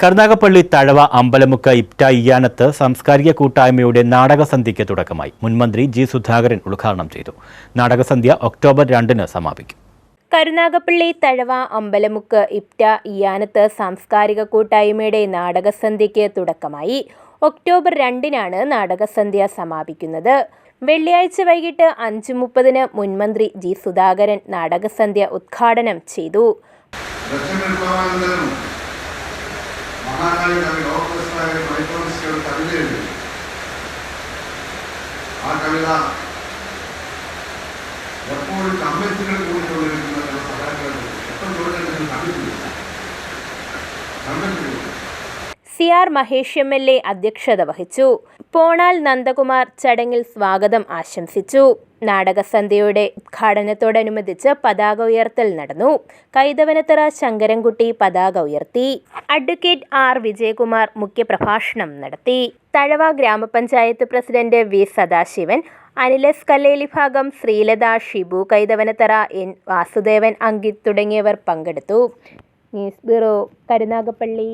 കരുനാഗപ്പള്ളി തഴവ അമ്പലമുക്ക ഇപ്റ്റ ഇയ്യാനത്ത് സാംസ്കാരിക കൂട്ടായ്മയുടെ നാടകസന്ധ്യയ്ക്ക് തുടക്കമായി. മുൻമന്ത്രി ജി സുധാകരൻ ഉദ്ഘാടനം ചെയ്തു. നാടകസന്ധ്യ ഒക്ടോബർ രണ്ടിന് സമാപിക്കും. കരുനാഗപ്പള്ളി തഴവ അമ്പലമുക്ക് ഇപ്റ്റ ഇയാനത്ത് സാംസ്കാരിക കൂട്ടായ്മയുടെ നാടകസന്ധ്യയ്ക്ക് തുടക്കമായി. ഒക്ടോബർ രണ്ടിനാണ് നാടകസന്ധ്യ സമാപിക്കുന്നത്. വെള്ളിയാഴ്ച വൈകിട്ട് അഞ്ച് മുപ്പതിന് മുൻമന്ത്രി ജി സുധാകരൻ നാടകസന്ധ്യ ഉദ്ഘാടനം ചെയ്തു. മഹാനായ കവി ലോകപ്രസിദ്ധമായ മൈക്രോണിസ്റ്റുകൾ കവിത എഴുതി. ആ കവിത എപ്പോഴും കമ്മിറ്റികൾ കൂടിക്കൊണ്ടിരിക്കുന്ന സഹായങ്ങൾ എപ്പോൾ ചോദിച്ചാലും കമ്മിറ്റിയില്ല കമ്മിറ്റിയില്ല C R Mahesh M L A അധ്യക്ഷത വഹിച്ചു. പോണാൽ നന്ദകുമാർ ചടങ്ങിൽ സ്വാഗതം ആശംസിച്ചു. നാടകസന്ധ്യയുടെ ഉദ്ഘാടനത്തോടനുബന്ധിച്ച് പതാക ഉയർത്തൽ നടന്നു. കൈതവനത്തറ ശങ്കരൻകുട്ടി പതാക ഉയർത്തി. അഡ്വക്കേറ്റ് ആർ വിജയകുമാർ മുഖ്യപ്രഭാഷണം നടത്തി. Thazhava gram panchayat president V Sadasivan Anilas Kalleli Bhagam Sreelatha Shibu Kaithavanathara N Vasudevan Ankit തുടങ്ങിയവർ പങ്കെടുത്തു. News bureau Karunagappally.